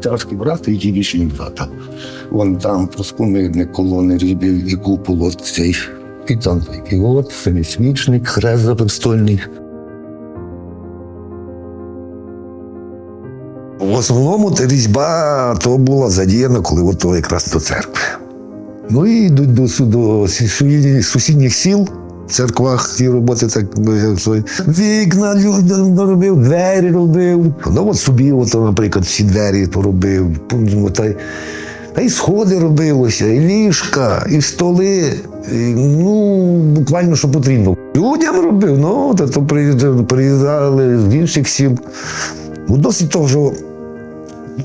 тяжкі брати і ті вічні брата. Вон там проскумидник колони рібів і купол цей. І там такий от, семисвічник, хрест запрестольний. В основному різьба то була задіяна, коли от то якраз до церкви. Ну і йдуть до, до сусідніх- сусідніх сіл. Церквах ті роботи так ну, вікна людям робив, двері робив. Ну от собі, от, наприклад, всі двері поробив. Ну, Та, й- та й сходи робилося, і ліжка, і столи. І, ну, буквально що потрібно. Людям робив, ну, та то приїжджали, приїжджали з інших сіл. Ну, досить того, що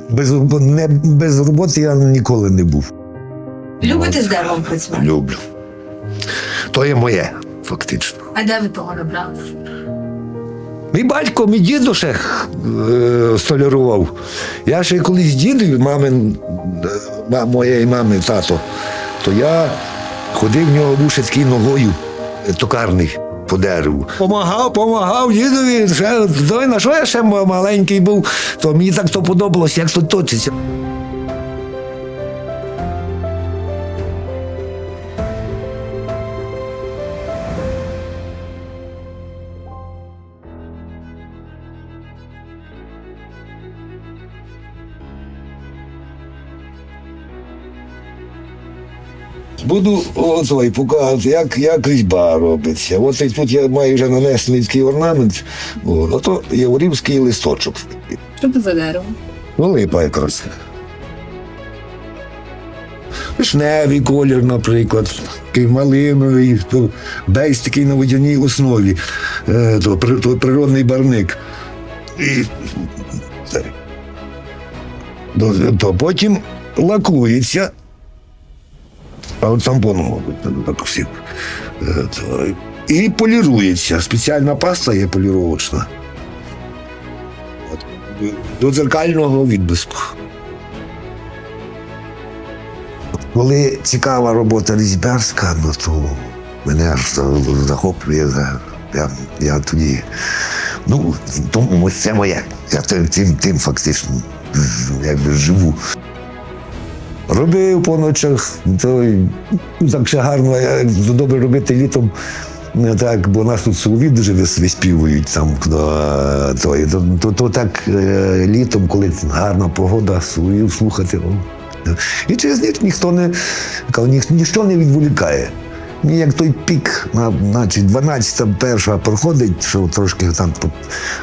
без, не, без роботи я ніколи не був. Любите з деревом працювати? Люблю. То є моє, фактично. А де ви того набралися? Мій батько, мій дідо ще е, столярував. Я ще колись дідові, мамин, е, ма- моєї мами, тато, то я ходив в нього був такий ногою е, токарний по дереву. Помагав, помагав дідові. Ще, на що я ще маленький був, то мені так то подобалося, як то точиться. Буду оцей показувати, як, як різьба робиться. От і тут я маю вже нанесений такий орнамент. От, ото єврівський листочок. Що це за дерево? Ну, липа якраз. Вишневий колір, наприклад, такий малиновий, бейс такий на водяній основі, е, то, то природний барник. І, то, то потім лакується. От тампоном, мабуть, накусив. Е, І полірується. Спеціальна паста є поліровочна. До дзеркального відблиску. Коли цікава робота різьбярська, ну то мене аж захоплює. Я, я тоді. Ну, тому це моє. Я тим, тим, тим фактично якби живу. Робив по ночах, то так ще гарно, е, добре робити літом. Не так, бо нас тут солові дуже виспівують там, то, то, то, то, то так е, літом, коли гарна погода, соловів слухати. І через ніч ніхто не ні, ніщо не відволікає. Ні, як той пік, значить, 12 перша проходить, що трошки там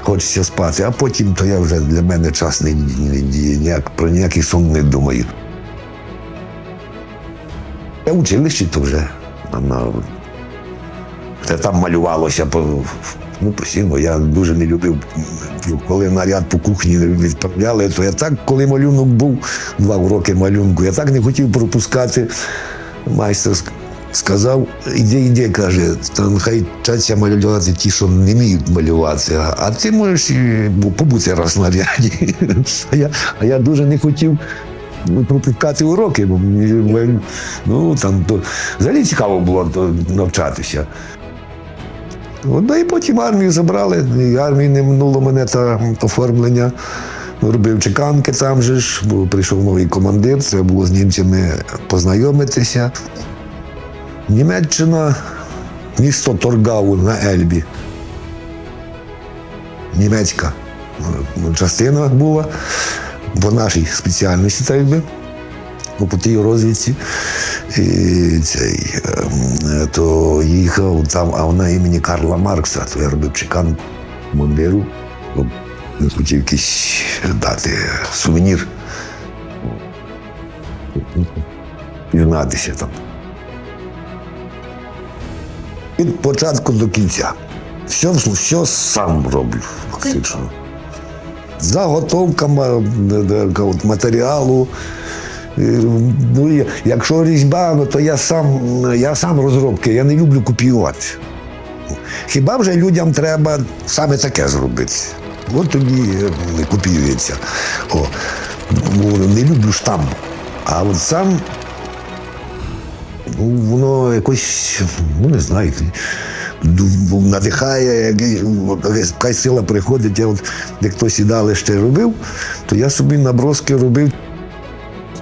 хочеться спати, а потім то я вже для мене час не, ніяк, про ніякий сон не думаю. Я училищі то вже там малювалося ну, постійно. Я дуже не любив, коли наряд по кухні відправляли, то я так, коли малюнок був, два уроки малюнку, я так не хотів пропускати. Майстер сказав, іди, іди, каже, там хай вчаться малювати ті, що не вміють малювати, а- ти можеш побути раз в наряді. А я, а я дуже не хотів ну, пропускати уроки, бо ну, там, то, взагалі цікаво було навчатися. Ну, і потім армію забрали, і армії не минуло мене та оформлення. Робив чеканки там же ж, бо прийшов новий командир, треба було з німцями познайомитися. Німеччина, місто Торгау на Ельбі. Німецька ну, частина була по нашій спеціальності, так би, по тій розвідці. І цей, ем, то їхав там, а вона імені Карла Маркса, то я робив бо Він хотів якийсь дати сувенір. Пізнатися там. Від початку до кінця. Все, все сам роблю, фактично. Заготовка матеріалу. Ну, якщо різьба, ну, то я сам, я сам розробки, я не люблю копіювати. Хіба вже людям треба саме таке зробити? От тоді е, копіюється. О, ну, не люблю штамп. А от сам ну, воно якось, ну не знаю, надихає, якась сила приходить. Я от, як то сідалище робив, то я собі наброски робив.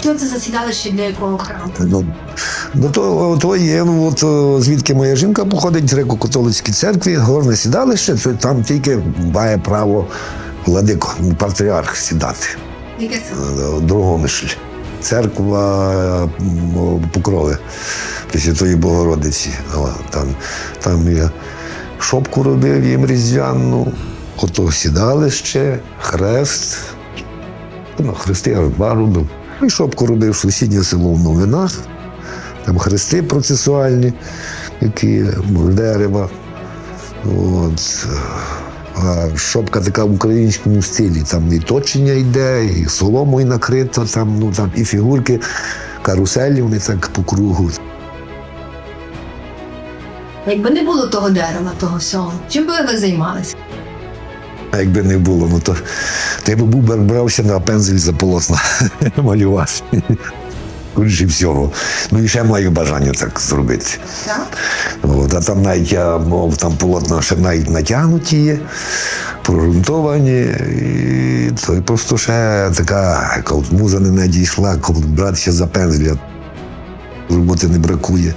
Що це за сідалище для якого храму? Ну, ну то, то є, ну от звідки моя жінка походить, греко-католицькій церкві, горне сідалище, то там тільки має право владико, патріарх сідати. Яке це? Другомишль. Церква Покрови Пресвятої Богородиці. Там, там я шопку робив їм різдвяну, ото сідалище, хрест. Ну, хрести я робив. І шопку робив сусіднє село в новинах. Там хрести процесуальні, які дерева. От. Шопка така в українському стилі. Там і точення йде, і соломою накрито, там, ну, там і фігурки, каруселі, вони так по кругу. Якби не було того дерева, того всього, чим би ви займалися? А якби не було, ну то, то я би був брався на пензель за полосна малювати. Скоріше всього. Ну і ще маю бажання так зробити. Так? От, а там навіть я мов там полотна ще навіть натягнуті є, прорунтовані. І то і просто ще така, колдмуза муза не надійшла, коли братися за пензля. Роботи не бракує.